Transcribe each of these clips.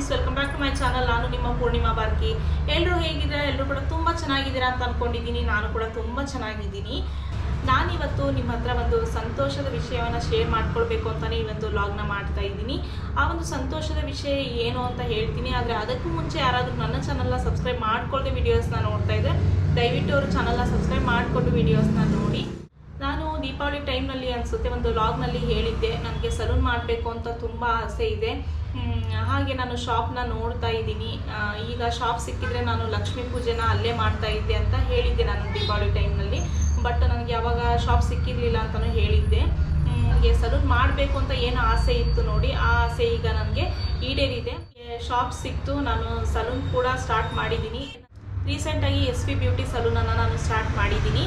Friends welcome back to my channel ನಾನು ನಿಮ್ಮ ಪೂರ್ಣಿಮಾ ಬಾರ್ಕಿ ಎಲ್ಲರೂ ಹೇಗಿದ್ದೀರಾ? ಎಲ್ಲರೂ ಕೂಡ ತುಂಬ ಚೆನ್ನಾಗಿದ್ದೀರಾ ಅಂತ ಅನ್ಕೊಂಡಿದ್ದೀನಿ. ನಾನು ಕೂಡ ತುಂಬ ಚೆನ್ನಾಗಿದ್ದೀನಿ. ನಾನಿವತ್ತು ನಿಮ್ಮ ಹತ್ರ ಒಂದು ಸಂತೋಷದ ವಿಷಯವನ್ನು ಶೇರ್ ಮಾಡ್ಕೊಳ್ಬೇಕು ಅಂತಲೇ ಈ ಒಂದು ಲಾಗ್ನ ಮಾಡ್ತಾ ಇದ್ದೀನಿ. ಆ ಒಂದು ಸಂತೋಷದ ವಿಷಯ ಏನು ಅಂತ ಹೇಳ್ತೀನಿ. ಆದರೆ ಅದಕ್ಕೂ ಮುಂಚೆ ಯಾರಾದರೂ ನನ್ನ ಚಾನಲ್ನ ಸಬ್ಸ್ಕ್ರೈಬ್ ಮಾಡ್ಕೊಳ್ಳದೆ ವಿಡಿಯೋಸ್ನ ನೋಡ್ತಾ ಇದ್ದರೆ ದಯವಿಟ್ಟು ಅವರು ಚಾನಲ್ನ ಸಬ್ಸ್ಕ್ರೈಬ್ ಮಾಡಿಕೊಂಡು ವಿಡಿಯೋಸ್ನ ನೋಡಿ. ನಾನು ದೀಪಾವಳಿ ಟೈಮ್ನಲ್ಲಿ ಅನಿಸುತ್ತೆ, ಒಂದು ಲಾಗ್ನಲ್ಲಿ ಹೇಳಿದ್ದೆ. ನನಗೆ ಸಲೂನ್ ಮಾಡಬೇಕು ಅಂತ ತುಂಬ ಆಸೆ ಇದೆ. ಹಾಗೆ ನಾನು ಶಾಪ್ನ ನೋಡ್ತಾ ಇದ್ದೀನಿ. ಈಗ ಶಾಪ್ ಸಿಕ್ಕಿದ್ರೆ ನಾನು ಲಕ್ಷ್ಮೀ ಪೂಜೆನ ಅಲ್ಲೇ ಮಾಡ್ತಾ ಇದ್ದೆ ಅಂತ ಹೇಳಿದ್ದೆ ನಾನು ದೀಪಾವಳಿ ಟೈಮ್ನಲ್ಲಿ ಬಟ್ ನನಗೆ ಯಾವಾಗ ಶಾಪ್ ಸಿಕ್ಕಿರಲಿಲ್ಲ ಅಂತಲೂ ಹೇಳಿದ್ದೆ. ನನಗೆ ಸಲೂನ್ ಮಾಡಬೇಕು ಅಂತ ಏನು ಆಸೆ ಇತ್ತು ನೋಡಿ, ಆ ಆಸೆ ಈಗ ನನಗೆ ಈಡೇರಿದೆ. ಶಾಪ್ ಸಿಕ್ತು, ನಾನು ಸಲೂನ್ ಕೂಡ ಸ್ಟಾರ್ಟ್ ಮಾಡಿದ್ದೀನಿ. ರೀಸೆಂಟಾಗಿ ಎಸ್ ಪಿ ಬ್ಯೂಟಿ ಸಲೂನನ್ನು ನಾನು ಸ್ಟಾರ್ಟ್ ಮಾಡಿದ್ದೀನಿ.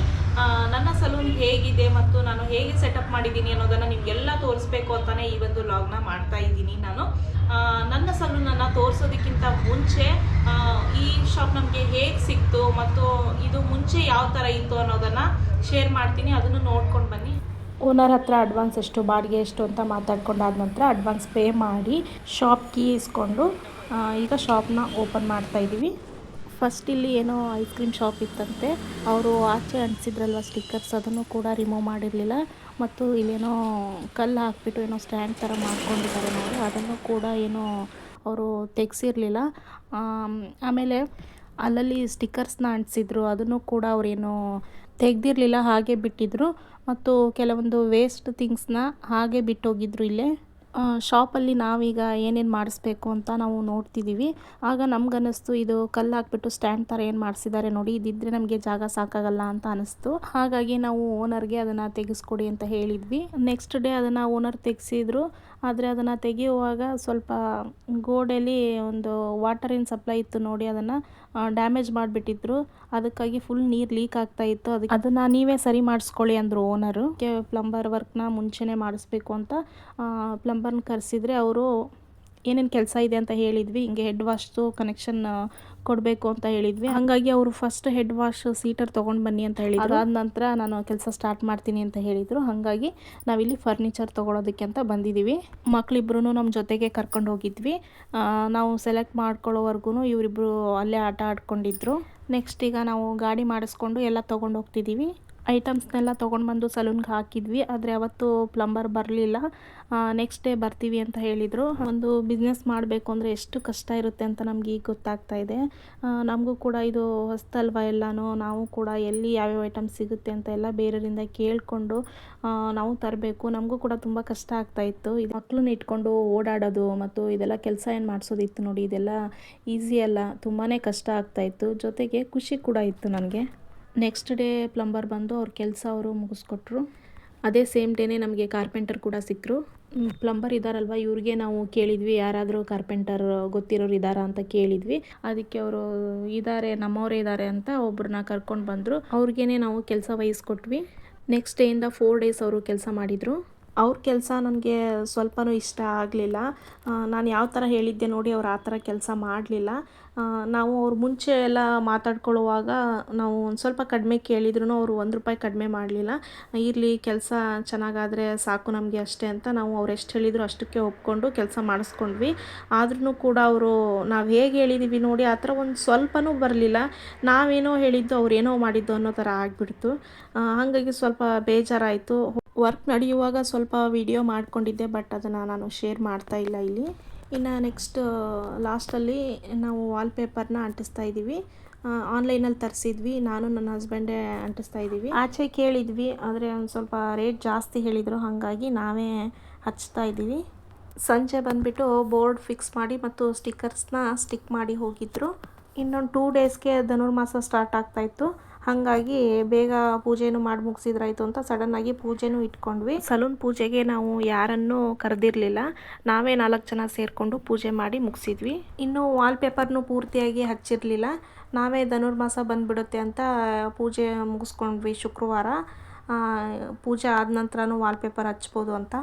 ನನ್ನ ಸಲೂನ್ ಹೇಗಿದೆ ಮತ್ತು ನಾನು ಹೇಗೆ ಸೆಟಪ್ ಮಾಡಿದ್ದೀನಿ ಅನ್ನೋದನ್ನು ನಿಮಗೆಲ್ಲ ತೋರಿಸ್ಬೇಕು ಅಂತಲೇ ಈ ಒಂದು ಲಾಗ್ನ ಮಾಡ್ತಾ ಇದ್ದೀನಿ ನಾನು. ನನ್ನ ಸಲೂನನ್ನು ತೋರಿಸೋದಕ್ಕಿಂತ ಮುಂಚೆ ಈ ಶಾಪ್ ನಮಗೆ ಹೇಗೆ ಸಿಕ್ತು ಮತ್ತು ಇದು ಮುಂಚೆ ಯಾವ ಥರ ಇತ್ತು ಅನ್ನೋದನ್ನು ಶೇರ್ ಮಾಡ್ತೀನಿ. ಅದನ್ನು ನೋಡ್ಕೊಂಡು ಬನ್ನಿ. ಓನರ್ ಹತ್ರ ಅಡ್ವಾನ್ಸ್ ಎಷ್ಟು, ಬಾಡಿಗೆ ಎಷ್ಟು ಅಂತ ಮಾತಾಡ್ಕೊಂಡಾದ ನಂತರ ಅಡ್ವಾನ್ಸ್ ಪೇ ಮಾಡಿ ಶಾಪ್ ಕೀ ಇಸ್ಕೊಂಡು ಈಗ ಶಾಪ್ನ ಓಪನ್ ಮಾಡ್ತಾ ಇದ್ದೀವಿ. ಫಸ್ಟ್ ಇಲ್ಲಿ ಏನೋ ಐಸ್ ಕ್ರೀಮ್ ಶಾಪ್ ಇತ್ತಂತೆ. ಅವರು ಆಚೆ ಅಂಟಿಸಿದ್ರಲ್ವ ಸ್ಟಿಕ್ಕರ್ಸ್ ಅದನ್ನು ಕೂಡ ರಿಮೂವ್ ಮಾಡಿರಲಿಲ್ಲ. ಮತ್ತು ಇಲ್ಲೇನೋ ಕಲ್ಲು ಹಾಕ್ಬಿಟ್ಟು ಏನೋ ಸ್ಟ್ಯಾಂಡ್ ಥರ ಮಾಡ್ಕೊಂಡಿದ್ದಾರೆ ನೋಡಿ. ಅದನ್ನು ಕೂಡ ಏನೋ ಅವರು ತೆಗೆಸಿರಲಿಲ್ಲ. ಆಮೇಲೆ ಅಲ್ಲಲ್ಲಿ ಸ್ಟಿಕ್ಕರ್ಸ್ನ ಅಂಟಿಸಿದ್ರು. ಅದನ್ನು ಕೂಡ ಅವರೇನು ತೆಗೆದಿರಲಿಲ್ಲ, ಹಾಗೆ ಬಿಟ್ಟಿದ್ರು. ಮತ್ತು ಕೆಲವೊಂದು ವೇಸ್ಟ್ ಥಿಂಗ್ಸ್ನ ಹಾಗೆ ಬಿಟ್ಟೋಗಿದ್ರು ಇಲ್ಲೇ. ಶಾಪಲ್ಲಿ ನಾವೀಗ ಏನೇನು ಮಾಡಿಸ್ಬೇಕು ಅಂತ ನಾವು ನೋಡ್ತಿದ್ದೀವಿ ಆಗ ನಮ್ಗನ್ನಿಸ್ತು, ಇದು ಕಲ್ಲು ಹಾಕ್ಬಿಟ್ಟು ಸ್ಟ್ಯಾಂಡ್ ಥರ ಏನು ಮಾಡಿಸಿದ್ದಾರೆ ನೋಡಿ, ಇದಿದ್ರೆ ನಮಗೆ ಜಾಗ ಸಾಕಾಗಲ್ಲ ಅಂತ ಅನಿಸ್ತು. ಹಾಗಾಗಿ ನಾವು ಓನರ್ಗೆ ಅದನ್ನು ತೆಗೆಸ್ಕೊಡಿ ಅಂತ ಹೇಳಿದ್ವಿ. ನೆಕ್ಸ್ಟ್ ಡೇ ಅದನ್ನು ಓನರ್ ತೆಗೆಸಿದ್ರು. ಆದರೆ ಅದನ್ನು ತೆಗೆಯುವಾಗ ಸ್ವಲ್ಪ ಗೋಡೆಯಲ್ಲಿ ಒಂದು ವಾಟರಿನ ಸಪ್ಲೈ ಇತ್ತು ನೋಡಿ, ಅದನ್ನು ಡ್ಯಾಮೇಜ್ ಮಾಡಿಬಿಟ್ಟಿದ್ರು. ಅದಕ್ಕಾಗಿ ಫುಲ್ ನೀರು ಲೀಕ್ ಆಗ್ತಾ ಇತ್ತು. ಅದಕ್ಕೆ ಅದನ್ನು ನೀವೇ ಸರಿ ಮಾಡಿಸ್ಕೊಳ್ಳಿ ಅಂದರು ಓನರು ಪ್ಲಂಬರ್ ವರ್ಕ್ನ ಮುಂಚೆನೇ ಮಾಡಿಸ್ಬೇಕು ಅಂತ ಪ್ಲಂಬರ್ನ ಕರೆಸಿದ್ರೆ ಅವರು ಏನೇನು ಕೆಲಸ ಇದೆ ಅಂತ ಹೇಳಿದ್ವಿ ಹಿಂಗೆ ಹೆಡ್ ವಾಶ್ದು ಕನೆಕ್ಷನ್ ಕೊಡಬೇಕು ಅಂತ ಹೇಳಿದ್ವಿ. ಹಾಗಾಗಿ ಅವರು ಫಸ್ಟ್ ಹೆಡ್ ವಾಶ್ ಸೀಟರ್ ತೊಗೊಂಡು ಬನ್ನಿ ಅಂತ ಹೇಳಿದ್ರು. ಅದಾದ ನಂತರ ನಾನು ಕೆಲಸ ಸ್ಟಾರ್ಟ್ ಮಾಡ್ತೀನಿ ಅಂತ ಹೇಳಿದರು. ಹಾಗಾಗಿ ನಾವಿಲ್ಲಿ ಫರ್ನಿಚರ್ ತೊಗೊಳೋದಕ್ಕೆ ಅಂತ ಬಂದಿದ್ದೀವಿ ಮಕ್ಕಳಿಬ್ರು ನಮ್ಮ ಜೊತೆಗೆ ಕರ್ಕೊಂಡು ಹೋಗಿದ್ವಿ. ನಾವು ಸೆಲೆಕ್ಟ್ ಮಾಡ್ಕೊಳ್ಳೋವರೆಗೂ ಇವರಿಬ್ಬರು ಅಲ್ಲೇ ಆಟ ಆಡ್ಕೊಂಡಿದ್ರು. ನೆಕ್ಸ್ಟ್ ಈಗ ನಾವು ಗಾಡಿ ಮಾಡಿಸ್ಕೊಂಡು ಎಲ್ಲ ತೊಗೊಂಡು ಹೋಗ್ತಿದ್ದೀವಿ ಐಟಮ್ಸ್ನೆಲ್ಲ ತೊಗೊಂಡು ಬಂದು ಸಲೂನ್ಗೆ ಹಾಕಿದ್ವಿ, ಆದರೆ ಅವತ್ತು ಪ್ಲಂಬರ್ ಬರಲಿಲ್ಲ. ನೆಕ್ಸ್ಟ್ ಡೇ ಬರ್ತೀವಿ ಅಂತ ಹೇಳಿದರು. ಒಂದು ಬಿಸ್ನೆಸ್ ಮಾಡಬೇಕು ಅಂದರೆ ಎಷ್ಟು ಕಷ್ಟ ಇರುತ್ತೆ ಅಂತ ನಮ್ಗೆ ಈಗ ಗೊತ್ತಾಗ್ತಾ ಇದೆ. ನಮಗೂ ಕೂಡ ಇದು ಹೊಸ್ತಲ್ವ ಎಲ್ಲನೂ, ನಾವು ಕೂಡ ಎಲ್ಲಿ ಯಾವ್ಯಾವ ಐಟಮ್ ಸಿಗುತ್ತೆ ಅಂತ ಎಲ್ಲ ಬೇರೆಯವರಿಂದ ಕೇಳಿಕೊಂಡು ನಾವು ತರಬೇಕು. ನಮಗೂ ಕೂಡ ತುಂಬ ಕಷ್ಟ ಆಗ್ತಾ ಇತ್ತು. ಇದು ಮಕ್ಕಳನ್ನ ಇಟ್ಕೊಂಡು ಓಡಾಡೋದು ಮತ್ತು ಇದೆಲ್ಲ ಕೆಲಸ ಏನು ಮಾಡಿಸೋದಿತ್ತು ನೋಡಿ, ಇದೆಲ್ಲ ಈಸಿ ಅಲ್ಲ. ತುಂಬಾ ಕಷ್ಟ ಆಗ್ತಾ ಇತ್ತು. ಜೊತೆಗೆ ಖುಷಿ ಕೂಡ ಇತ್ತು ನನಗೆ. ನೆಕ್ಸ್ಟ್ ಡೇ ಪ್ಲಂಬರ್ ಬಂದು ಅವ್ರ ಕೆಲಸ ಅವರು ಮುಗಿಸ್ಕೊಟ್ರು. ಅದೇ ಸೇಮ್ ಡೇನೇ ನಮಗೆ ಕಾರ್ಪೆಂಟರ್ ಕೂಡ ಸಿಕ್ಕರು ಪ್ಲಂಬರ್ ಇದ್ದಾರಲ್ವ ಇವ್ರಿಗೆ ನಾವು ಕೇಳಿದ್ವಿ, ಯಾರಾದರೂ ಕಾರ್ಪೆಂಟರ್ ಗೊತ್ತಿರೋರು ಇದ್ದಾರಾ ಅಂತ ಕೇಳಿದ್ವಿ. ಅದಕ್ಕೆ ಅವರು ಇದ್ದಾರೆ ನಮ್ಮವರೇ ಇದ್ದಾರೆ ಅಂತ ಒಬ್ಬರನ್ನ ಕರ್ಕೊಂಡು ಬಂದರು. ಅವ್ರಿಗೇನೆ ನಾವು ಕೆಲಸ ವಹಿಸ್ಕೊಟ್ವಿ. ನೆಕ್ಸ್ಟ್ ಡೇಯಿಂದ ಫೋರ್ ಡೇಸ್ ಅವರು ಕೆಲಸ ಮಾಡಿದರು. ಅವ್ರ ಕೆಲಸ ನನಗೆ ಸ್ವಲ್ಪನೂ ಇಷ್ಟ ಆಗಲಿಲ್ಲ. ನಾನು ಯಾವ ಥರ ಹೇಳಿದ್ದೆ ನೋಡಿ ಅವ್ರು ಆ ಥರ ಕೆಲಸ ಮಾಡಲಿಲ್ಲ. ನಾವು ಅವ್ರು ಮುಂಚೆ ಎಲ್ಲ ಮಾತಾಡ್ಕೊಳ್ಳುವಾಗ ನಾವು ಒಂದು ಸ್ವಲ್ಪ ಕಡಿಮೆ ಕೇಳಿದ್ರು ಅವರು ಒಂದು ರೂಪಾಯಿ ಕಡಿಮೆ ಮಾಡಲಿಲ್ಲ. ಇರಲಿ, ಕೆಲಸ ಚೆನ್ನಾಗಾದರೆ ಸಾಕು ನಮಗೆ ಅಷ್ಟೇ ಅಂತ ನಾವು ಅವ್ರು ಎಷ್ಟು ಹೇಳಿದ್ರು ಅಷ್ಟಕ್ಕೆ ಒಪ್ಕೊಂಡು ಕೆಲಸ ಮಾಡಿಸ್ಕೊಂಡ್ವಿ. ಆದ್ರೂ ಕೂಡ ಅವರು ನಾವು ಹೇಗೆ ಹೇಳಿದ್ದೀವಿ ನೋಡಿ ಆ ಥರ ಒಂದು ಸ್ವಲ್ಪನೂ ಬರಲಿಲ್ಲ. ನಾವೇನೋ ಹೇಳಿದ್ದು ಅವ್ರೇನೋ ಮಾಡಿದ್ದು ಅನ್ನೋ ಥರ ಆಗಿಬಿಡ್ತು. ಹಾಗಾಗಿ ಸ್ವಲ್ಪ ಬೇಜಾರಾಯಿತು. ವರ್ಕ್ ನಡೆಯುವಾಗ ಸ್ವಲ್ಪ ವಿಡಿಯೋ ಮಾಡಿಕೊಂಡಿದ್ದೆ ಬಟ್ ಅದನ್ನು ನಾನು ಶೇರ್ ಮಾಡ್ತಾ ಇಲ್ಲ ಇಲ್ಲಿ. ಇನ್ನು ನೆಕ್ಸ್ಟ್ ಲಾಸ್ಟಲ್ಲಿ ನಾವು ವಾಲ್ಪೇಪರ್ನ ಅಂಟಿಸ್ತಾ ಇದ್ದೀವಿ. ಆನ್ಲೈನಲ್ಲಿ ತರಿಸಿದ್ವಿ. ನಾನು ನನ್ನ ಹಸ್ಬೆಂಡೇ ಅಂಟಿಸ್ತಾ ಇದ್ದೀವಿ. ಆಚೆ ಕೇಳಿದ್ವಿ, ಆದರೆ ಒಂದು ಸ್ವಲ್ಪ ರೇಟ್ ಜಾಸ್ತಿ ಹೇಳಿದರು, ಹಾಗಾಗಿ ನಾವೇ ಹಚ್ತಾ ಇದ್ದೀವಿ. ಸಂಜೆ ಬಂದುಬಿಟ್ಟು ಬೋರ್ಡ್ ಫಿಕ್ಸ್ ಮಾಡಿ ಮತ್ತು ಸ್ಟಿಕ್ಕರ್ಸ್ನ ಸ್ಟಿಕ್ ಮಾಡಿ ಹೋಗಿದ್ರು. ಇನ್ನೊಂದು ಟೂ ಡೇಸ್ಗೆ ಧನುರ್ಮಾಸ ಸ್ಟಾರ್ಟ್ ಆಗ್ತಾಯಿತ್ತು ಹಾಗಾಗಿ ಬೇಗ ಪೂಜೆನೂ ಮಾಡಿ ಮುಗಿಸಿದ್ರಾಯ್ತು ಅಂತ ಸಡನ್ನಾಗಿ ಪೂಜೆನೂ ಇಟ್ಕೊಂಡ್ವಿ. ಸಲೂನ್ ಪೂಜೆಗೆ ನಾವು ಯಾರನ್ನೂ ಕರೆದಿರಲಿಲ್ಲ. ನಾವೇ ನಾಲ್ಕು ಜನ ಸೇರಿಕೊಂಡು ಪೂಜೆ ಮಾಡಿ ಮುಗಿಸಿದ್ವಿ. ಇನ್ನು ವಾಲ್ಪೇಪರ್ನು ಪೂರ್ತಿಯಾಗಿ ಹಚ್ಚಿರಲಿಲ್ಲ. ನಾವೇ ಧನುರ್ಮಾಸ ಬಂದುಬಿಡುತ್ತೆ ಅಂತ ಪೂಜೆ ಮುಗಿಸ್ಕೊಂಡ್ವಿ ಶುಕ್ರವಾರ. ಪೂಜೆ ಆದ ನಂತರನೂ ವಾಲ್ಪೇಪರ್ ಹಚ್ಬೋದು ಅಂತ.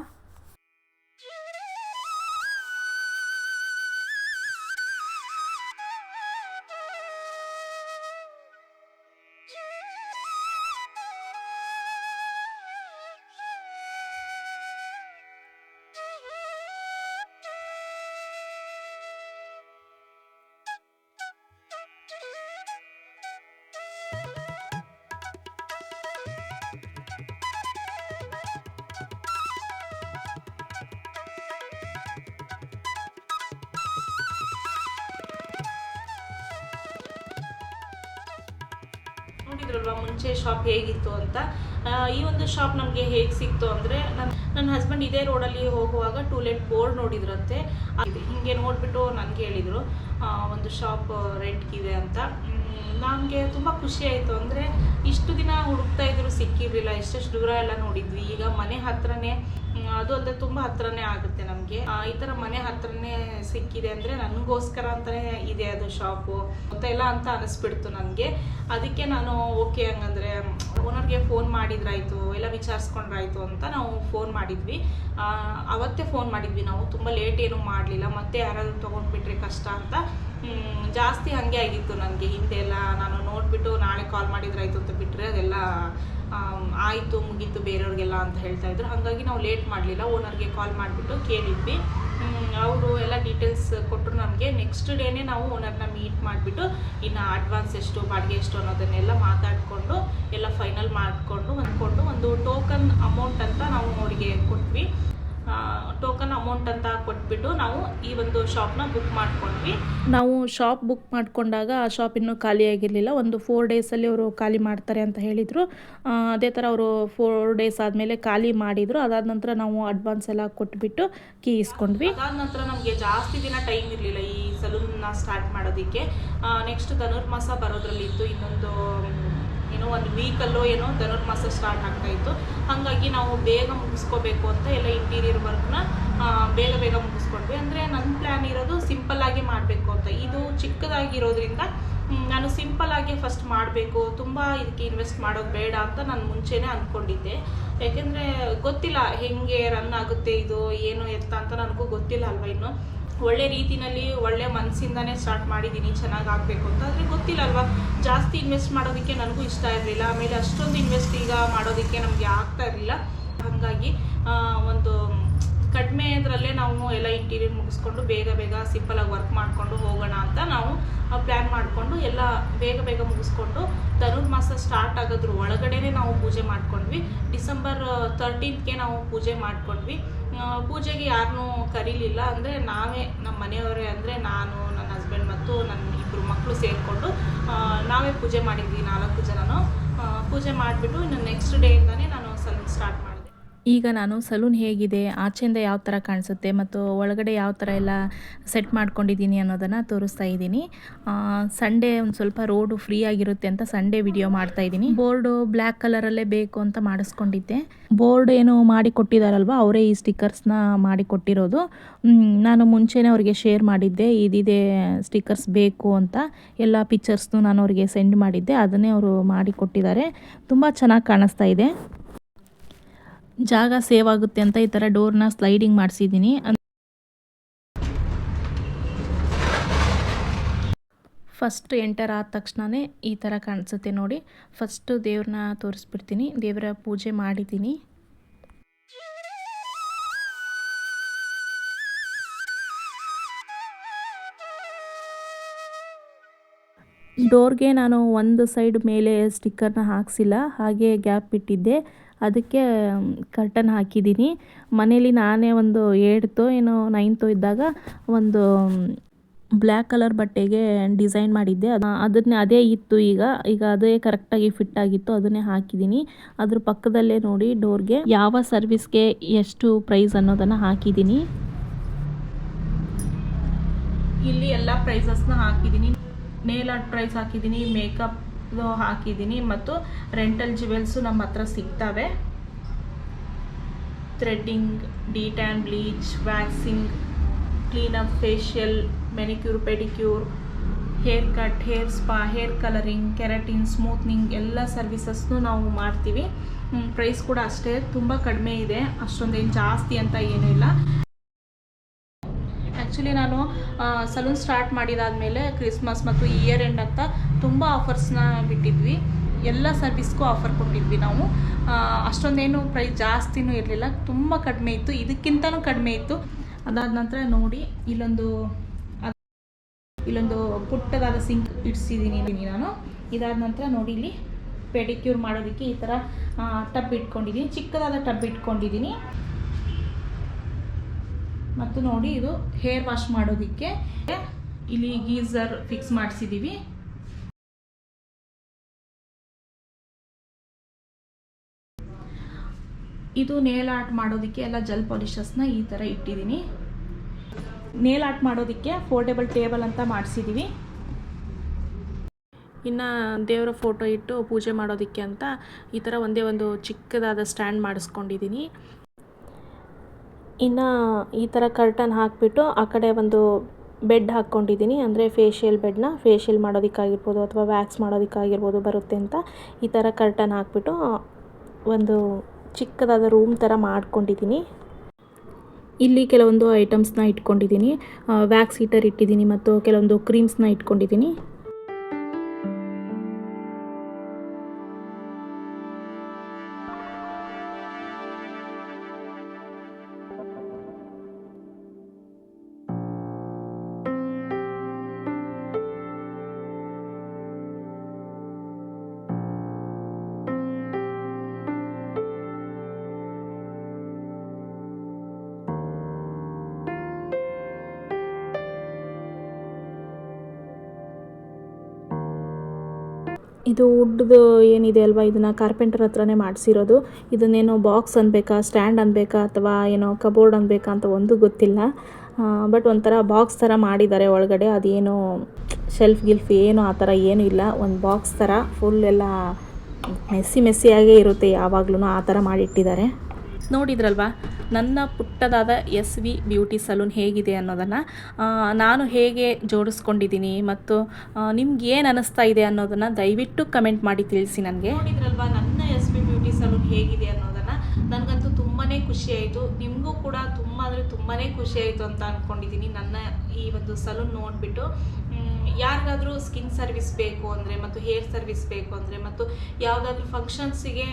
ನೋಡಿದ್ರಲ್ವಾ ಮುಂಚೆ ಶಾಪ್ ಹೇಗಿತ್ತು ಅಂತ. ಈ ಒಂದು ಶಾಪ್ ನಮಗೆ ಹೇಗೆ ಸಿಕ್ತು ಅಂದರೆ ನನ್ನ ಹಸ್ಬೆಂಡ್ ಇದೇ ರೋಡಲ್ಲಿ ಹೋಗುವಾಗ ಟೂಲೆಟ್ ಬೋರ್ಡ್ ನೋಡಿದ್ರಂತೆ. ಹಿಂಗೆ ನೋಡಿಬಿಟ್ಟು ನನಗೆ ಹೇಳಿದರು ಒಂದು ಶಾಪ್ ರೆಂಟ್ಗಿದೆ ಅಂತ. ನನಗೆ ತುಂಬ ಖುಷಿ ಆಯಿತು. ಅಂದರೆ ಇಷ್ಟು ದಿನ ಹುಡುಕ್ತಾ ಇದ್ರು, ಸಿಕ್ಕಿರಲಿಲ್ಲ. ಎಷ್ಟೆಷ್ಟು ದೂರ ಎಲ್ಲ ನೋಡಿದ್ವಿ. ಈಗ ಮನೆ ಹತ್ರನೇ ಅದು ಅಲ್ಲದೆ ತುಂಬ ಹತ್ರನೇ ಆಗುತ್ತೆ ನಮಗೆ. ಈ ತರ ಮನೆ ಹತ್ರನೇ ಸಿಕ್ಕಿದೆ ಅಂದ್ರೆ ನನಗೋಸ್ಕರ ಅಂತಲೇ ಇದೆ ಅದು ಶಾಪು ಎಲ್ಲ ಅಂತ ಅನಿಸ್ಬಿಡ್ತು ನನಗೆ. ಅದಕ್ಕೆ ನಾನು, ಓಕೆ, ಹಂಗಂದ್ರೆ ಓನರ್ಗೆ ಫೋನ್ ಮಾಡಿದ್ರಾಯ್ತು, ಎಲ್ಲ ವಿಚಾರಿಸ್ಕೊಂಡ್ರಾಯ್ತು ಅಂತ ನಾವು ಫೋನ್ ಮಾಡಿದ್ವಿ. ಅವತ್ತೇ ಫೋನ್ ಮಾಡಿದ್ವಿ ನಾವು, ತುಂಬ ಲೇಟ್ ಏನೂ ಮಾಡಲಿಲ್ಲ, ಮತ್ತೆ ಯಾರಾದರೂ ತೊಗೊಂಡ್ಬಿಟ್ರೆ ಕಷ್ಟ ಅಂತ. ಜಾಸ್ತಿ ಹಾಗೆ ಆಗಿತ್ತು ನನಗೆ ಹಿಂದೆ ಎಲ್ಲ. ನಾನು ನೋಡಿಬಿಟ್ಟು ನಾಳೆ ಕಾಲ್ ಮಾಡಿದ್ರಾಯ್ತು ಅಂತ ಬಿಟ್ಟರೆ ಅದೆಲ್ಲ ಆಯಿತು, ಮುಗೀತು, ಬೇರೆಯವ್ರಿಗೆಲ್ಲ ಅಂತ ಹೇಳ್ತಾ ಇದ್ರು. ಹಾಗಾಗಿ ನಾವು ಲೇಟ್ ಮಾಡಲಿಲ್ಲ. ಓನರ್ಗೆ ಕಾಲ್ ಮಾಡಿಬಿಟ್ಟು ಕೇಳಿದ್ವಿ. ಅವರು ಎಲ್ಲ ಡೀಟೇಲ್ಸ್ ಕೊಟ್ಟರು ನಮಗೆ. ನೆಕ್ಸ್ಟ್ ಡೇನೇ ನಾವು ಓನರ್ನ ಮೀಟ್ ಮಾಡಿಬಿಟ್ಟು ಇನ್ನು ಅಡ್ವಾನ್ಸ್ ಎಷ್ಟು, ಬಾಡಿಗೆ ಎಷ್ಟು ಅನ್ನೋದನ್ನೆಲ್ಲ ಮಾತಾಡಿಕೊಂಡು, ಎಲ್ಲ ಫೈನಲ್ ಮಾಡಿಕೊಂಡು, ಅಂದ್ಕೊಂಡು ಒಂದು ಟೋಕನ್ ಅಮೌಂಟ್ ಅಂತ ನಾವು ಅವರಿಗೆ ಕೊಟ್ವಿ. ಟೋಕನ್ ಅಮೌಂಟ್ ಅಂತ ಕೊಟ್ಬಿಟ್ಟು ನಾವು ಈ ಒಂದು ಶಾಪ್ನ ಬುಕ್ ಮಾಡ್ಕೊಂಡ್ವಿ. ನಾವು ಶಾಪ್ ಬುಕ್ ಮಾಡಿಕೊಂಡಾಗ ಆ ಶಾಪ್ ಇನ್ನೂ ಖಾಲಿಯಾಗಿರಲಿಲ್ಲ ಒಂದು ಫೋರ್ ಡೇಸಲ್ಲಿ ಅವರು ಖಾಲಿ ಮಾಡ್ತಾರೆ ಅಂತ ಹೇಳಿದರು. ಅದೇ ಥರ ಅವರು ಫೋರ್ ಡೇಸ್ ಆದಮೇಲೆ ಖಾಲಿ ಮಾಡಿದರು. ಅದಾದ ನಂತರ ನಾವು ಅಡ್ವಾನ್ಸ್ ಎಲ್ಲ ಕೊಟ್ಬಿಟ್ಟು ಕೀ ಇಸ್ಕೊಂಡ್ವಿ. ಅದಾದ ನಂತರ ನಮಗೆ ಜಾಸ್ತಿ ದಿನ ಟೈಮ್ ಇರಲಿಲ್ಲ ಈ ಸಲೂನ್ನ ಸ್ಟಾರ್ಟ್ ಮಾಡೋದಕ್ಕೆ. ನೆಕ್ಸ್ಟ್ ಧನುರ್ಮಾಸ ಬರೋದ್ರಲ್ಲಿತ್ತು ಇನ್ನೊಂದು ಏನೋ ಒಂದು ವೀಕಲ್ಲೋ ಏನೋ ಧನುರ್ಮಾಸ ಸ್ಟಾರ್ಟ್ ಆಗ್ತಾ ಇತ್ತು. ಹಾಗಾಗಿ ನಾವು ಬೇಗ ಮುಗಿಸ್ಕೋಬೇಕು ಅಂತ ಎಲ್ಲ ಇಂಟೀರಿಯರ್ ವರ್ಕ್ನ ಬೇಗ ಬೇಗ ಮುಗಿಸ್ಕೊಂಡ್ವಿ. ಅಂದರೆ ನನ್ನ ಪ್ಲ್ಯಾನ್ ಇರೋದು ಸಿಂಪಲ್ ಆಗಿ ಮಾಡಬೇಕು ಅಂತ. ಇದು ಚಿಕ್ಕದಾಗಿರೋದ್ರಿಂದ ನಾನು ಸಿಂಪಲ್ ಆಗಿ ಫಸ್ಟ್ ಮಾಡಬೇಕು. ತುಂಬ ಇದಕ್ಕೆ ಇನ್ವೆಸ್ಟ್ ಮಾಡೋದು ಬೇಡ ಅಂತ ನಾನು ಮುಂಚೆನೇ ಅಂದ್ಕೊಂಡಿದ್ದೆ ಯಾಕೆಂದರೆ ಗೊತ್ತಿಲ್ಲ ಹೆಂಗೆ ರನ್ ಆಗುತ್ತೆ ಇದು, ಏನು ಎತ್ತ ಅಂತ ನನಗೂ ಗೊತ್ತಿಲ್ಲ ಅಲ್ವ ಇನ್ನು. ಒಳ್ಳೆ ರೀತಿನಲ್ಲಿ, ಒಳ್ಳೆ ಮನಸ್ಸಿಂದನೇ ಸ್ಟಾರ್ಟ್ ಮಾಡಿದ್ದೀನಿ ಚೆನ್ನಾಗಿ ಆಗಬೇಕು ಅಂತ. ಆದರೆ ಗೊತ್ತಿಲ್ಲ ಅಲ್ವಾ ಜಾಸ್ತಿ ಇನ್ವೆಸ್ಟ್ ಮಾಡೋದಕ್ಕೆ ನನಗೂ ಇಷ್ಟ ಇರಲಿಲ್ಲ. ಆಮೇಲೆ ಅಷ್ಟೊಂದು ಇನ್ವೆಸ್ಟ್ ಈಗ ಮಾಡೋದಕ್ಕೆ ನಮಗೆ ಆಗ್ತಾ ಇರಲಿಲ್ಲ. ಹಾಗಾಗಿ ಒಂದು ಕಡಿಮೆ ಅದರಲ್ಲೇ ನಾವು ಎಲ್ಲ ಇಂಟೀರಿಯರ್ ಮುಗಿಸ್ಕೊಂಡು ಬೇಗ ಬೇಗ ಸಿಂಪಲಾಗಿ ವರ್ಕ್ ಮಾಡಿಕೊಂಡು ಹೋಗೋಣ ಅಂತ ನಾವು ಪ್ಲ್ಯಾನ್ ಮಾಡಿಕೊಂಡು ಎಲ್ಲ ಬೇಗ ಬೇಗ ಮುಗಿಸ್ಕೊಂಡು ಧನುರ್ಮಾಸ ಸ್ಟಾರ್ಟ್ ಆಗೋದ್ರ ಒಳಗಡೆನೆ ನಾವು ಪೂಜೆ ಮಾಡ್ಕೊಂಡ್ವಿ. ಡಿಸೆಂಬರ್ ತರ್ಟೀನ್ತ್ಗೆ ನಾವು ಪೂಜೆ ಮಾಡ್ಕೊಂಡ್ವಿ. ಪೂಜೆಗೆ ಯಾರನ್ನೂ ಕರೀಲಿಲ್ಲ ಅಂದರೆ ನಾವೇ ನಮ್ಮ ಮನೆಯವರೇ ಅಂದರೆ ನಾನು, ನನ್ನ ಹಸ್ಬೆಂಡ್ ಮತ್ತು ನನ್ನ ಇಬ್ಬರು ಮಕ್ಕಳು ಸೇರಿಕೊಂಡು ನಾವೇ ಪೂಜೆ ಮಾಡಿದ್ವಿ ನಾಲ್ಕು ಜನನು. ಪೂಜೆ ಮಾಡಿಬಿಟ್ಟು ಇನ್ನು ನೆಕ್ಸ್ಟ್ ಡೇಯಿಂದನೇ ನಾನು ಸಲೂನ್ ಸ್ಟಾರ್ಟ್ ಮಾಡಿದೆ ಈಗ ನಾನು ಸಲೂನ್ ಹೇಗಿದೆ, ಆಚೆಯಿಂದ ಯಾವ ಥರ ಕಾಣಿಸುತ್ತೆ ಮತ್ತು ಒಳಗಡೆ ಯಾವ ಥರ ಎಲ್ಲ ಸೆಟ್ ಮಾಡ್ಕೊಂಡಿದ್ದೀನಿ ಅನ್ನೋದನ್ನು ತೋರಿಸ್ತಾ ಇದ್ದೀನಿ. ಸಂಡೇ ಒಂದು ಸ್ವಲ್ಪ ರೋಡು ಫ್ರೀ ಆಗಿರುತ್ತೆ ಅಂತ ಸಂಡೇ ವಿಡಿಯೋ ಮಾಡ್ತಾ ಇದ್ದೀನಿ. ಬೋರ್ಡು ಬ್ಲ್ಯಾಕ್ ಕಲರಲ್ಲೇ ಬೇಕು ಅಂತ ಮಾಡಿಸ್ಕೊಂಡಿದ್ದೆ. ಬೋರ್ಡ್ ಏನು ಮಾಡಿ ಕೊಟ್ಟಿದ್ದಾರಲ್ವ ಅವರೇ ಈ ಸ್ಟಿಕ್ಕರ್ಸ್ನ ಮಾಡಿ ಕೊಟ್ಟಿರೋದು. ನಾನು ಮುಂಚೆನೇ ಅವರಿಗೆ ಶೇರ್ ಮಾಡಿದ್ದೆ, ಇದಿದೆ ಸ್ಟಿಕ್ಕರ್ಸ್ ಬೇಕು ಅಂತ ಎಲ್ಲ ಪಿಕ್ಚರ್ಸ್ನು ನಾನು ಅವರಿಗೆ ಸೆಂಡ್ ಮಾಡಿದ್ದೆ, ಅದನ್ನೇ ಅವರು ಮಾಡಿ ಕೊಟ್ಟಿದ್ದಾರೆ. ತುಂಬ ಚೆನ್ನಾಗಿ ಕಾಣಿಸ್ತಾ ಇದೆ. ಜಾಗ ಸೇವ್ ಆಗುತ್ತೆ ಅಂತ ಈ ಥರ ಡೋರ್ನ ಸ್ಲೈಡಿಂಗ್ ಮಾಡಿಸಿದ್ದೀನಿ. ಫಸ್ಟ್ ಎಂಟರ್ ಆದ ತಕ್ಷಣವೇ ಈ ಥರ ಕಾಣಿಸುತ್ತೆ ನೋಡಿ. ಫಸ್ಟು ದೇವ್ರನ್ನ ತೋರಿಸ್ಬಿಡ್ತೀನಿ. ದೇವರ ಪೂಜೆ ಮಾಡಿದ್ದೀನಿ. ಡೋರ್ಗೆ ನಾನು ಒಂದು ಸೈಡ್ ಮೇಲೆ ಸ್ಟಿಕ್ಕರ್ನ ಹಾಕ್ಸಿಲ್ಲ. ಹಾಗೆ ಗ್ಯಾಪ್ ಬಿಟ್ಟಿದ್ದೆ ಅದಕ್ಕೆ ಕರ್ಟನ್ ಹಾಕಿದ್ದೀನಿ ಮನೇಲಿ ನಾನೇ ಒಂದು ಏಡ್ತೋ ಏನೋ ನೈನ್ತೋ ಇದ್ದಾಗ ಒಂದು ಬ್ಲ್ಯಾಕ್ ಕಲರ್ ಬಟ್ಟೆಗೆ ಡಿಸೈನ್ ಮಾಡಿದ್ದೆ. ಅದು, ಅದನ್ನೇ, ಅದೇ ಇತ್ತು ಈಗ. ಈಗ ಅದೇ ಕರೆಕ್ಟಾಗಿ ಫಿಟ್ ಆಗಿತ್ತು. ಅದನ್ನೇ ಹಾಕಿದ್ದೀನಿ ಅದ್ರ ಪಕ್ಕದಲ್ಲೇ ನೋಡಿ ಡೋರ್ಗೆ ಯಾವ ಸರ್ವಿಸ್ಗೆ ಎಷ್ಟು ಪ್ರೈಸ್ ಅನ್ನೋದನ್ನು ಹಾಕಿದ್ದೀನಿ ಇಲ್ಲಿ ಎಲ್ಲ ಪ್ರೈಸಸ್ನ ಹಾಕಿದ್ದೀನಿ ನೇಲ್ ಆರ್ಟ್ ಪ್ರೈಸ್ ಹಾಕಿದ್ದೀನಿ ಮೇಕಪ್ ಹಾಕಿದ್ದೀನಿ ಮತ್ತು ರೆಂಟಲ್ ಜ್ಯುವೆಲ್ಸು ನಮ್ಮ ಹತ್ರ ಸಿಗ್ತವೆ. Threading detan bleach waxing cleanup facial manicure pedicure hair cut hair spa hair colouring keratin smoothening ಎಲ್ಲ ಸರ್ವಿಸಸ್ನು ನಾವು ಮಾಡ್ತೀವಿ. ಪ್ರೈಸ್ ಕೂಡ ಅಷ್ಟೇ, ತುಂಬ ಕಡಿಮೆ ಇದೆ. ಅಷ್ಟೊಂದೇನು ಜಾಸ್ತಿ ಅಂತ ಏನೂ ಇಲ್ಲ. ಆ್ಯಕ್ಚುಲಿ ನಾನು ಸಲೂನ್ ಸ್ಟಾರ್ಟ್ ಮಾಡಿದಾದಮೇಲೆ ಕ್ರಿಸ್ಮಸ್ ಮತ್ತು ಇಯರ್ ಎಂಡ್ ಅಂತ ತುಂಬ ಆಫರ್ಸ್ನ ಬಿಟ್ಟಿದ್ವಿ. ಎಲ್ಲ ಸರ್ವಿಸ್ಗೂ ಆಫರ್ ಕೊಟ್ಟಿದ್ವಿ ನಾವು. ಅಷ್ಟೊಂದೇನು ಪ್ರೈಸ್ ಜಾಸ್ತಿನೂ ಇರಲಿಲ್ಲ. ತುಂಬ ಕಡಿಮೆ ಇತ್ತು. ಇದಕ್ಕಿಂತನೂ ಕಡಿಮೆ ಇತ್ತು. ಅದಾದ ನಂತರ ನೋಡಿ, ಇಲ್ಲೊಂದು ಇಲ್ಲೊಂದು ಪುಟ್ಟದಾದ ಸಿಂಕ್ ಇಡ್ಸಿದ್ದೀನಿ ನಾನು. ಇದಾದ ನಂತರ ನೋಡಿ ಇಲ್ಲಿ ಪೆಡಿಕ್ಯೂರ್ ಮಾಡೋದಕ್ಕೆ ಈ ಥರ ಟಬ್ ಇಟ್ಕೊಂಡಿದ್ದೀನಿ. ಚಿಕ್ಕದಾದ ಟಬ್ ಇಟ್ಕೊಂಡಿದ್ದೀನಿ. ಮತ್ತು ನೋಡಿ ಇದು ಹೇರ್ ವಾಶ್ ಮಾಡೋದಕ್ಕೆ ಇಲ್ಲಿ ಗೀಝರ್ ಫಿಕ್ಸ್ ಮಾಡಿಸಿದ್ದೀವಿ ಇದು ನೇಲ್ ಆರ್ಟ್ ಮಾಡೋದಕ್ಕೆ ಎಲ್ಲ ಜೆಲ್ ಪಾಲಿಷಸ್ನ ಈ ಥರ ಇಟ್ಟಿದ್ದೀನಿ. ನೇಲ್ ಆರ್ಟ್ ಮಾಡೋದಕ್ಕೆ ಫೋಲ್ಡೇಬಲ್ ಟೇಬಲ್ ಅಂತ ಮಾಡಿಸಿದ್ದೀವಿ ಇನ್ನು ದೇವರ ಫೋಟೋ ಇಟ್ಟು ಪೂಜೆ ಮಾಡೋದಕ್ಕೆ ಅಂತ ಈ ಥರ ಒಂದೇ ಒಂದು ಚಿಕ್ಕದಾದ ಸ್ಟ್ಯಾಂಡ್ ಮಾಡಿಸ್ಕೊಂಡಿದ್ದೀನಿ ಇನ್ನು ಈ ಥರ ಕರ್ಟನ್ ಹಾಕಿಬಿಟ್ಟು ಆ ಕಡೆ ಒಂದು ಬೆಡ್ ಹಾಕ್ಕೊಂಡಿದ್ದೀನಿ ಅಂದರೆ ಫೇಶಿಯಲ್ ಬೆಡ್ನ ಫೇಶಿಯಲ್ ಮಾಡೋದಕ್ಕಾಗಿರ್ಬೋದು ಅಥವಾ ವ್ಯಾಕ್ಸ್ ಮಾಡೋದಕ್ಕಾಗಿರ್ಬೋದು ಬರುತ್ತೆ ಅಂತ ಈ ಥರ ಕರ್ಟನ್ ಹಾಕ್ಬಿಟ್ಟು ಒಂದು ಚಿಕ್ಕದಾದ ರೂಮ್ ಥರ ಮಾಡ್ಕೊಂಡಿದ್ದೀನಿ. ಇಲ್ಲಿ ಕೆಲವೊಂದು ಐಟಮ್ಸ್ನ ಇಟ್ಕೊಂಡಿದ್ದೀನಿ. ವ್ಯಾಕ್ಸ್ ಹೀಟರ್ ಇಟ್ಟಿದ್ದೀನಿ ಮತ್ತು ಕೆಲವೊಂದು ಕ್ರೀಮ್ಸ್ನ ಇಟ್ಕೊಂಡಿದ್ದೀನಿ. ಇದು ವುಡ್ದು ಏನಿದೆ ಅಲ್ವಾ? ಇದನ್ನು ಕಾರ್ಪೆಂಟರ್ ಹತ್ರನೇ ಮಾಡಿಸಿರೋದು. ಇದನ್ನೇನೋ ಬಾಕ್ಸ್ ಅನ್ಬೇಕಾ, ಸ್ಟ್ಯಾಂಡ್ ಅನ್ಬೇಕಾ ಅಥವಾ ಏನೋ ಕಬೋರ್ಡ್ ಅನ್ಬೇಕಾ ಅಂತ ಒಂದು ಗೊತ್ತಿಲ್ಲ. ಬಟ್ ಒಂಥರ ಬಾಕ್ಸ್ ಥರ ಮಾಡಿದ್ದಾರೆ ಒಳಗಡೆ. ಅದೇನೋ ಶೆಲ್ಫ್ ಗಿಲ್ಫ್ ಏನು ಆ ಥರ ಏನೂ ಇಲ್ಲ. ಒಂದು ಬಾಕ್ಸ್ ಥರ ಫುಲ್ ಎಲ್ಲ ಮೆಸ್ಸಿ ಮೆಸ್ಸಿಯಾಗೇ ಇರುತ್ತೆ ಯಾವಾಗ್ಲೂ ಆ ಥರ ಮಾಡಿಟ್ಟಿದ್ದಾರೆ. ನೋಡಿದ್ರಲ್ವಾ? ನನ್ನ ಪುಟ್ಟದಾದ ಎಸ್ ವಿ ಬ್ಯೂಟಿ ಸಲೂನ್ ಹೇಗಿದೆ ಅನ್ನೋದನ್ನು ನಾನು ಹೇಗೆ ಜೋಡಿಸ್ಕೊಂಡಿದ್ದೀನಿ ಮತ್ತು ನಿಮ್ಗೆ ಏನು ಅನ್ನಿಸ್ತಾ ಇದೆ ಅನ್ನೋದನ್ನು ದಯವಿಟ್ಟು ಕಮೆಂಟ್ ಮಾಡಿ ತಿಳಿಸಿ ನನಗೆ. ನೋಡಿದ್ರಲ್ವಾ, ನನ್ನ ಎಸ್ ವಿ ಬ್ಯೂಟಿ ಸಲೂನ್ ಹೇಗಿದೆ ಅನ್ನೋದನ್ನು? ನನಗಂತೂ ತುಂಬಾ ಖುಷಿ ಆಯಿತು. ನಿಮಗೂ ಕೂಡ ತುಂಬ ಅಂದರೆ ತುಂಬಾ ಖುಷಿ ಆಯಿತು ಅಂತ ಅಂದ್ಕೊಂಡಿದ್ದೀನಿ ನನ್ನ ಈ ಒಂದು ಸಲೂನ್ ನೋಡಿಬಿಟ್ಟು. ಯಾರಿಗಾದರೂ ಸ್ಕಿನ್ ಸರ್ವಿಸ್ ಬೇಕು ಅಂದರೆ, ಮತ್ತು ಹೇರ್ ಸರ್ವಿಸ್ ಬೇಕು ಅಂದರೆ, ಮತ್ತು ಯಾವುದಾದ್ರೂ ಫಂಕ್ಷನ್ಸಿಗೆ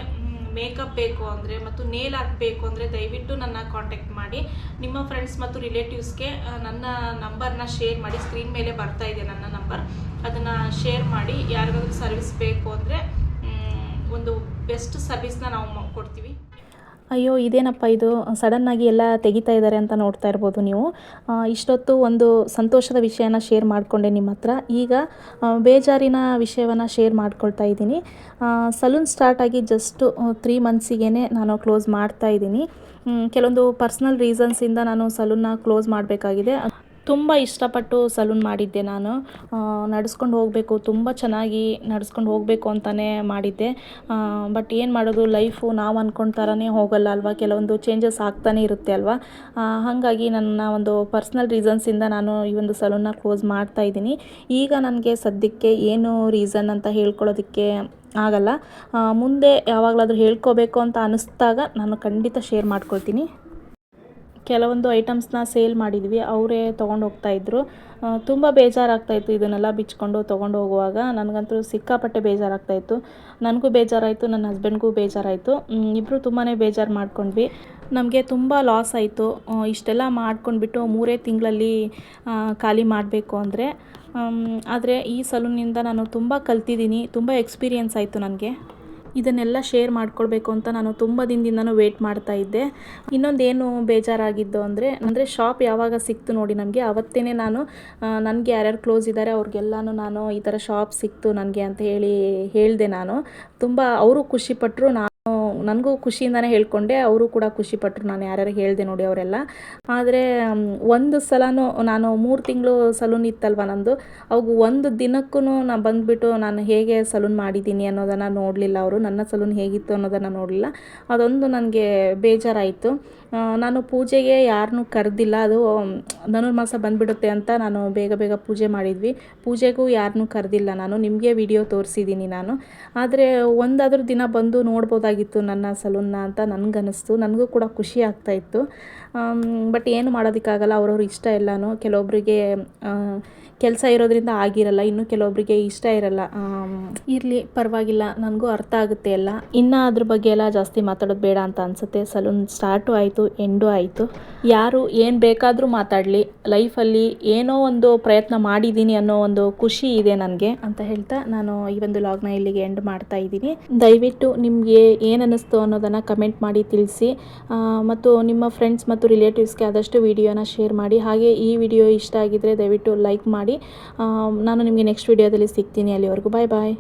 ಮೇಕಪ್ ಬೇಕು ಅಂದರೆ ಮತ್ತು ನೇಲ್ ಹಾಕಬೇಕು ಅಂದರೆ ದಯವಿಟ್ಟು ನನ್ನ ಕಾಂಟ್ಯಾಕ್ಟ್ ಮಾಡಿ. ನಿಮ್ಮ ಫ್ರೆಂಡ್ಸ್ ಮತ್ತು ರಿಲೇಟಿವ್ಸ್ಗೆ ನನ್ನ ನಂಬರ್ನ ಶೇರ್ ಮಾಡಿ. ಸ್ಕ್ರೀನ್ ಮೇಲೆ ಬರ್ತಾ ಇದೆ ನನ್ನ ನಂಬರ್ ಅದನ್ನು ಶೇರ್ ಮಾಡಿ. ಯಾರಿಗಾದ್ರೂ ಸರ್ವಿಸ್ ಬೇಕು ಅಂದರೆ ಒಂದು ಬೆಸ್ಟ್ ಸರ್ವಿಸ್ನ ನಾವು ಕೊಡ್ತೀವಿ. ಅಯ್ಯೋ, ಇದೇನಪ್ಪ ಇದು? ಸಡನ್ನಾಗಿ ಎಲ್ಲ ತೆಗಿತಾ ಇದ್ದಾರೆ ಅಂತ ನೋಡ್ತಾ ಇರ್ಬೋದು ನೀವು. ಇಷ್ಟೊತ್ತು ಒಂದು ಸಂತೋಷದ ವಿಷಯನ ಶೇರ್ ಮಾಡಿಕೊಂಡೆ ನಿಮ್ಮ ಹತ್ರ. ಈಗ ಬೇಜಾರಿನ ವಿಷಯವನ್ನು ಶೇರ್ ಮಾಡ್ಕೊಳ್ತಾ ಇದ್ದೀನಿ. ಸಲೂನ್ ಸ್ಟಾರ್ಟ್ ಆಗಿ ಜಸ್ಟ್ ತ್ರೀ ಮಂತ್ಸಿಗೆ ನಾನು ಕ್ಲೋಸ್ ಮಾಡ್ತಾ ಇದ್ದೀನಿ. ಕೆಲವೊಂದು ಪರ್ಸ್ನಲ್ ರೀಸನ್ಸಿಂದ ನಾನು ಸಲೂನ್ನ ಕ್ಲೋಸ್ ಮಾಡಬೇಕಾಗಿದೆ. ತುಂಬ ಇಷ್ಟಪಟ್ಟು ಸಲೂನ್ ಮಾಡಿದ್ದೆ ನಾನು. ನಡೆಸ್ಕೊಂಡು ಹೋಗಬೇಕು, ತುಂಬ ಚೆನ್ನಾಗಿ ನಡೆಸ್ಕೊಂಡು ಹೋಗಬೇಕು ಅಂತಲೇ ಮಾಡಿದ್ದೆ. ಬಟ್ ಏನು ಮಾಡೋದು, ಲೈಫು ನಾವು ಅಂದ್ಕೊಂಡ ಥರನೇ ಹೋಗಲ್ಲ ಅಲ್ವಾ? ಕೆಲವೊಂದು ಚೇಂಜಸ್ ಆಗ್ತಾನೆ ಇರುತ್ತೆ ಅಲ್ವಾ? ಹಾಗಾಗಿ ನನ್ನ ಒಂದು ಪರ್ಸ್ನಲ್ ರೀಸನ್ಸಿಂದ ನಾನು ಈ ಒಂದು ಸಲೂನ್ನ ಕ್ಲೋಸ್ ಮಾಡ್ತಾ ಇದ್ದೀನಿ. ಈಗ ನನಗೆ ಸದ್ಯಕ್ಕೆ ಏನು ರೀಸನ್ ಅಂತ ಹೇಳ್ಕೊಳ್ಳೋದಕ್ಕೆ ಆಗಲ್ಲ. ಮುಂದೆ ಯಾವಾಗಲಾದರೂ ಹೇಳ್ಕೋಬೇಕು ಅಂತ ಅನ್ನಿಸ್ದಾಗ ನಾನು ಖಂಡಿತ ಶೇರ್ ಮಾಡ್ಕೊಳ್ತೀನಿ. ಕೆಲವೊಂದು ಐಟಮ್ಸ್ನ ಸೇಲ್ ಮಾಡಿದ್ವಿ, ಅವರೇ ತೊಗೊಂಡು ಹೋಗ್ತಾಯಿದ್ರು ತುಂಬ ಬೇಜಾರಾಗ್ತಾಯಿತ್ತು ಇದನ್ನೆಲ್ಲ ಬಿಚ್ಕೊಂಡು ತೊಗೊಂಡು ಹೋಗುವಾಗ ನನಗಂತೂ ಸಿಕ್ಕಾಪಟ್ಟೆ ಬೇಜಾರಾಗ್ತಾಯಿತ್ತು ನನಗೂ ಬೇಜಾರಾಯಿತು, ನನ್ನ ಹಸ್ಬೆಂಡ್ಗೂ ಬೇಜಾರಾಯಿತು. ಇಬ್ಬರು ತುಂಬಾ ಬೇಜಾರು ಮಾಡ್ಕೊಂಡ್ವಿ. ನಮಗೆ ತುಂಬ ಲಾಸ್ ಆಯಿತು. ಇಷ್ಟೆಲ್ಲ ಮಾಡ್ಕೊಂಡ್ಬಿಟ್ಟು ಮೂರೇ ತಿಂಗಳಲ್ಲಿ ಖಾಲಿ ಮಾಡಬೇಕು ಅಂದರೆ. ಆದರೆ ಈ ಸಲೂನಿಂದ ನಾನು ತುಂಬ ಕಲ್ತಿದ್ದೀನಿ. ತುಂಬ ಎಕ್ಸ್ಪೀರಿಯೆನ್ಸ್ ಆಯಿತು ನನಗೆ. ಇದನ್ನೆಲ್ಲ ಶೇರ್ ಮಾಡ್ಕೊಳ್ಬೇಕು ಅಂತ ನಾನು ತುಂಬ ದಿನದಿಂದನೂ ವೇಟ್ ಮಾಡ್ತಾ ಇದ್ದೆ. ಇನ್ನೊಂದೇನು ಬೇಜಾರಾಗಿದ್ದು ಅಂದರೆ ಅಂದರೆ ಶಾಪ್ ಯಾವಾಗ ಸಿಕ್ತು ನೋಡಿ ನನಗೆ ಅವತ್ತೇ ನಾನು ನನಗೆ ಯಾರ್ಯಾರು ಕ್ಲೋಸ್ ಇದ್ದಾರೆ, ಅವ್ರಿಗೆಲ್ಲನೂ ನಾನು ಈ ಥರ ಶಾಪ್ ಸಿಕ್ತು ನನಗೆ ಅಂತ ಹೇಳಿ ಹೇಳಿದೆ ನಾನು. ತುಂಬ ಅವರು ಖುಷಿಪಟ್ಟರು ನಾನು ನನಗೂ ಖುಷಿಯಿಂದನೇ ಹೇಳ್ಕೊಂಡೆ. ಅವರು ಕೂಡ ಖುಷಿಪಟ್ಟರು ನಾನು ಯಾರ್ಯಾರು ಹೇಳಿದೆ ನೋಡಿ ಅವರೆಲ್ಲ. ಆದರೆ ಒಂದು ಸಲನೂ ನಾನು ಮೂರು ತಿಂಗಳು ಸಲೂನ್ ಇತ್ತಲ್ವ ನಂದು. ಅವಾಗ ಒಂದು ದಿನಕ್ಕೂ ನಾನು ಬಂದುಬಿಟ್ಟು ನಾನು ಹೇಗೆ ಸಲೂನ್ ಮಾಡಿದ್ದೀನಿ ಅನ್ನೋದನ್ನು ನೋಡಲಿಲ್ಲ ಅವರು. ನನ್ನ ಸಲೂನ್ ಹೇಗಿತ್ತು ಅನ್ನೋದನ್ನು ನೋಡಲಿಲ್ಲ. ಅದೊಂದು ನನಗೆ ಬೇಜಾರಾಯಿತು. ನಾನು ಪೂಜೆಗೆ ಯಾರನ್ನೂ ಕರೆದಿಲ್ಲ. ಅದು ಧನುರ್ಮಾಸ ಬಂದುಬಿಡುತ್ತೆ ಅಂತ ನಾನು ಬೇಗ ಬೇಗ ಪೂಜೆ ಮಾಡಿದ್ವಿ. ಪೂಜೆಗೂ ಯಾರನ್ನೂ ಕರೆದಿಲ್ಲ ನಾನು. ನಿಮಗೆ ವಿಡಿಯೋ ತೋರಿಸಿದ್ದೀನಿ ನಾನು. ಆದರೆ ಒಂದಾದ್ರೂ ದಿನ ಬಂದು ನೋಡ್ಬೋದಾಗಿತ್ತು ನನ್ನ ಸಲೂನ್ನ ಅಂತ ನನಗನ್ನಿಸ್ತು. ನನಗೂ ಕೂಡ ಖುಷಿ ಆಗ್ತಾಯಿತ್ತು ಬಟ್ ಏನು ಮಾಡೋದಕ್ಕಾಗಲ್ಲ. ಅವ್ರವ್ರ ಇಷ್ಟ ಎಲ್ಲನೂ. ಕೆಲವೊಬ್ಬರಿಗೆ ಕೆಲಸ ಇರೋದ್ರಿಂದ ಆಗಿರಲ್ಲ, ಇನ್ನು ಕೆಲವೊಬ್ಬರಿಗೆ ಇಷ್ಟ ಇರಲ್ಲ. ಇರಲಿ, ಪರವಾಗಿಲ್ಲ, ನನಗೂ ಅರ್ಥ ಆಗುತ್ತೆ ಎಲ್ಲ. ಇನ್ನು ಅದ್ರ ಬಗ್ಗೆ ಎಲ್ಲ ಜಾಸ್ತಿ ಮಾತಾಡೋದು ಬೇಡ ಅಂತ ಅನಿಸುತ್ತೆ. ಸಲೂನ್ ಸ್ಟಾರ್ಟು ಆಯಿತು, ಎಂಡು ಆಯಿತು. ಯಾರು ಏನು ಬೇಕಾದರೂ ಮಾತಾಡಲಿ. ಲೈಫಲ್ಲಿ ಏನೋ ಒಂದು ಪ್ರಯತ್ನ ಮಾಡಿದ್ದೀನಿ ಅನ್ನೋ ಒಂದು ಖುಷಿ ಇದೆ ನನಗೆ ಅಂತ ಹೇಳ್ತಾ ನಾನು ಈ ಒಂದು ಲಾಗ್ನ ಇಲ್ಲಿಗೆ ಎಂಡ್ ಮಾಡ್ತಾ ಇದ್ದೀನಿ. ದಯವಿಟ್ಟು ನಿಮಗೆ ಏನು ಅನ್ನಿಸ್ತು ಅನ್ನೋದನ್ನು ಕಮೆಂಟ್ ಮಾಡಿ ತಿಳಿಸಿ. ಮತ್ತು ನಿಮ್ಮ ಫ್ರೆಂಡ್ಸ್ ಮತ್ತು ರಿಲೇಟಿವ್ಸ್ಗೆ ಆದಷ್ಟು ವಿಡಿಯೋನ ಶೇರ್ ಮಾಡಿ. ಹಾಗೆ ಈ ವಿಡಿಯೋ ಇಷ್ಟ ಆಗಿದ್ದರೆ ದಯವಿಟ್ಟು ಲೈಕ್ ಮಾಡಿ. ಆ, ನಾನು ನಿಮಗೆ ನೆಕ್ಸ್ಟ್ ವಿಡಿಯೋದಲ್ಲಿ ಸಿಗ್ತೀನಿ. ಅಲ್ಲಿವರೆಗೂ ಬಾಯ್ ಬಾಯ್